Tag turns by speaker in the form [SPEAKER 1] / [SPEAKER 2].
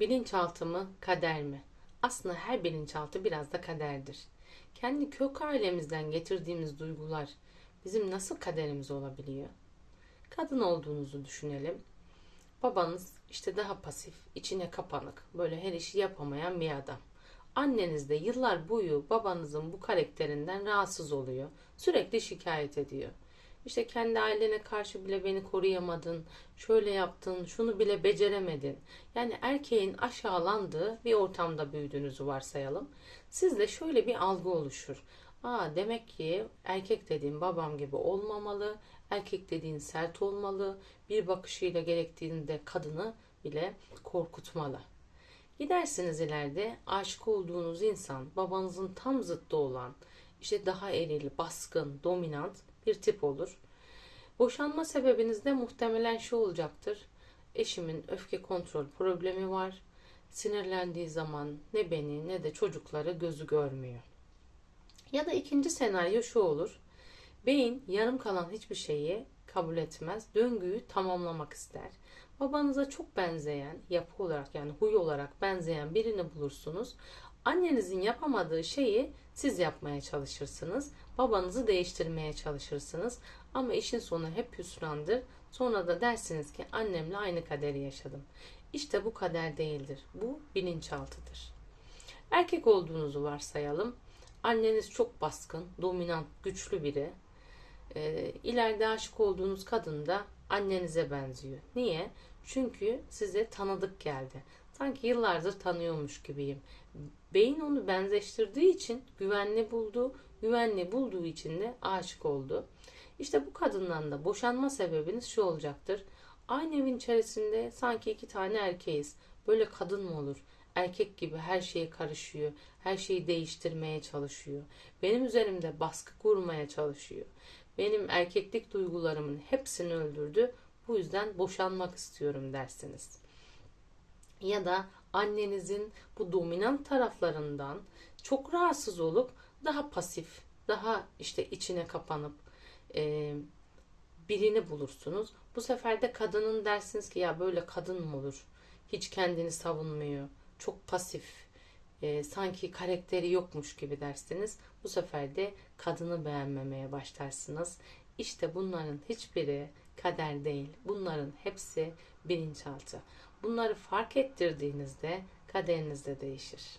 [SPEAKER 1] Bilinçaltı mı, kader mi? Aslında her bilinçaltı biraz da kaderdir. Kendi kök ailemizden getirdiğimiz duygular bizim nasıl kaderimiz olabiliyor? Kadın olduğunuzu düşünelim. Babanız işte daha pasif, içine kapanık, böyle her işi yapamayan bir adam. Anneniz de yıllar boyu babanızın bu karakterinden rahatsız oluyor. Sürekli şikayet ediyor. İşte kendi ailene karşı bile beni koruyamadın, şöyle yaptın, şunu bile beceremedin. Yani erkeğin aşağılandığı bir ortamda büyüdüğünüzü varsayalım. Sizde şöyle bir algı oluşur. Aa demek ki erkek dediğin babam gibi olmamalı, erkek dediğin sert olmalı, bir bakışıyla gerektiğinde kadını bile korkutmalı. Gidersiniz ileride aşık olduğunuz insan babanızın tam zıttı olan işte daha eril, baskın, dominant bir tip olur. Boşanma sebebiniz de muhtemelen şu olacaktır. Eşimin öfke kontrol problemi var. Sinirlendiği zaman ne beni ne de çocukları gözü görmüyor. Ya da ikinci senaryo şu olur. Beyin yarım kalan hiçbir şeyi kabul etmez. Döngüyü tamamlamak ister. Babanıza çok benzeyen, yapı olarak yani huy olarak benzeyen birini bulursunuz. Annenizin yapamadığı şeyi siz yapmaya çalışırsınız. Babanızı değiştirmeye çalışırsınız. Ama işin sonu hep hüsrandır. Sonra da dersiniz ki annemle aynı kaderi yaşadım. İşte bu kader değildir. Bu bilinçaltıdır. Erkek olduğunuzu varsayalım. Anneniz çok baskın, dominant, güçlü biri. E, ileride aşık olduğunuz kadın da annenize benziyor. Niye? Çünkü size tanıdık geldi. Sanki yıllardır tanıyormuş gibiyim. Beyin onu benzeştirdiği için güvenli buldu. Güvenli bulduğu için de aşık oldu. İşte bu kadından da boşanma sebebiniz şu olacaktır. Aynı evin içerisinde sanki iki tane erkeğiz. Böyle kadın mı olur? Erkek gibi her şeye karışıyor. Her şeyi değiştirmeye çalışıyor. Benim üzerimde baskı kurmaya çalışıyor. Benim erkeklik duygularımın hepsini öldürdü. Bu yüzden boşanmak istiyorum dersiniz. Ya da annenizin bu dominant taraflarından çok rahatsız olup daha pasif, daha işte içine kapanıp e, birini bulursunuz. Bu sefer de kadının dersiniz ki ya böyle kadın mı olur? Hiç kendini savunmuyor. Çok pasif. E, sanki karakteri yokmuş gibi dersiniz. Bu sefer de kadını beğenmemeye başlarsınız. İşte bunların hiçbiri kader değil. Bunların hepsi bilinçaltı. Bunları fark ettirdiğinizde kaderiniz de değişir.